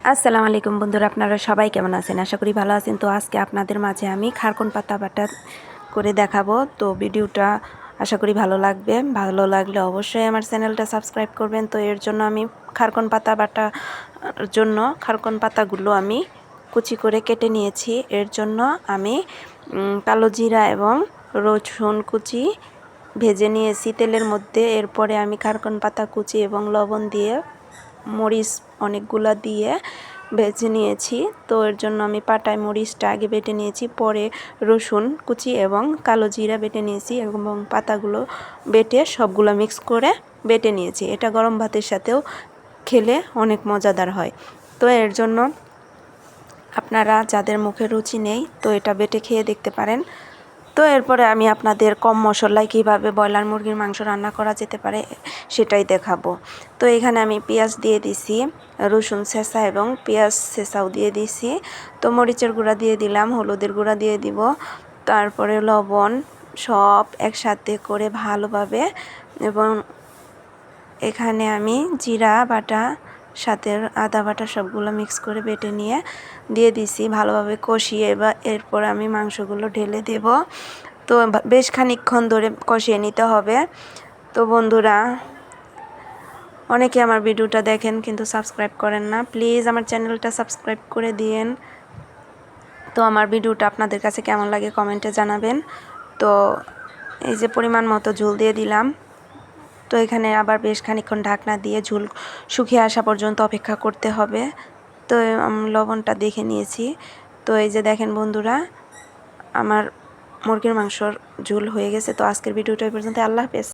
আসসালামু আলাইকুম বন্ধুরা, আপনারা সবাই কেমন আছেন? আশা করি ভালো আছেন। তো আজকে আপনাদের মাঝে আমি খারকন পাতা বাটা করে দেখাবো। তো ভিডিওটা আশা করি ভালো লাগবে। ভালো লাগলে অবশ্যই আমার চ্যানেলটা সাবস্ক্রাইব করবেন। তো এর জন্য আমি খারকন পাতা বাটার জন্য খারকন পাতাগুলো আমি কুচি করে কেটে নিয়েছি। এর জন্য আমি কালো জিরা এবং রসুন কুচি ভেজে নিয়েছি তেলের মধ্যে। এরপরে আমি খারকন পাতা কুচি এবং লবণ দিয়ে মরিচ অনেকগুলা দিয়ে ভেজে নিয়েছি। তো এর জন্য আমি পাটায় মরিচটা আগে বেটে নিয়েছি, পরে রসুন কুচি এবং কালো জিরা বেটে নিয়েছি এবং পাতাগুলো বেটে সবগুলো মিক্স করে বেটে নিয়েছি। এটা গরম ভাতের সাথেও খেলে অনেক মজাদার হয়। তো এর জন্য আপনারা যাদের মুখে রুচি নেই, তো এটা বেটে খেয়ে দেখতে পারেন। তো এরপরে আমি আপনাদের কম মশলায় কীভাবে ব্রয়লার মুরগির মাংস রান্না করা যেতে পারে সেটাই দেখাবো। তো এখানে আমি পেঁয়াজ দিয়ে দিছি, রসুন ছেঁচা এবং পেঁয়াজ ছেঁচাও দিয়ে দিছি। তো মরিচের গুঁড়া দিয়ে দিলাম, হলুদের গুঁড়া দিয়ে দিব। তারপরে লবণ সব একসাথে করে ভালোভাবে এবং এখানে আমি জিরা, বাটা সাথে আদা বাটা সবগুলো মিক্স করে বেটে নিয়ে দিয়ে দিছি, ভালোভাবে কষিয়ে এবার এরপর আমি মাংসগুলো ঢেলে দেব। তো বেশ খানিকক্ষণ ধরে কষিয়ে নিতে হবে। তো বন্ধুরা, অনেকে আমার ভিডিওটা দেখেন কিন্তু সাবস্ক্রাইব করেন না। প্লিজ আমার চ্যানেলটা সাবস্ক্রাইব করে দিয়েন। তো আমার ভিডিওটা আপনাদের কাছে কেমন লাগে কমেন্টে জানাবেন। তো এই যে পরিমাণ মতো ঝোল দিয়ে দিলাম। তো এখানে আবার বেশ খানিক্ষণ ঢাকনা দিয়ে ঝুল শুকিয়ে আসা পর্যন্ত অপেক্ষা করতে হবে। তো লবণটা দেখে নিয়েছি। তো, এই যে দেখেন বন্ধুরা, আমার মুরগির মাংসর ঝুল হয়ে গেছে। তো, আজকের ভিডিওটা পর্যন্ত আল্লাহ হাফেজ।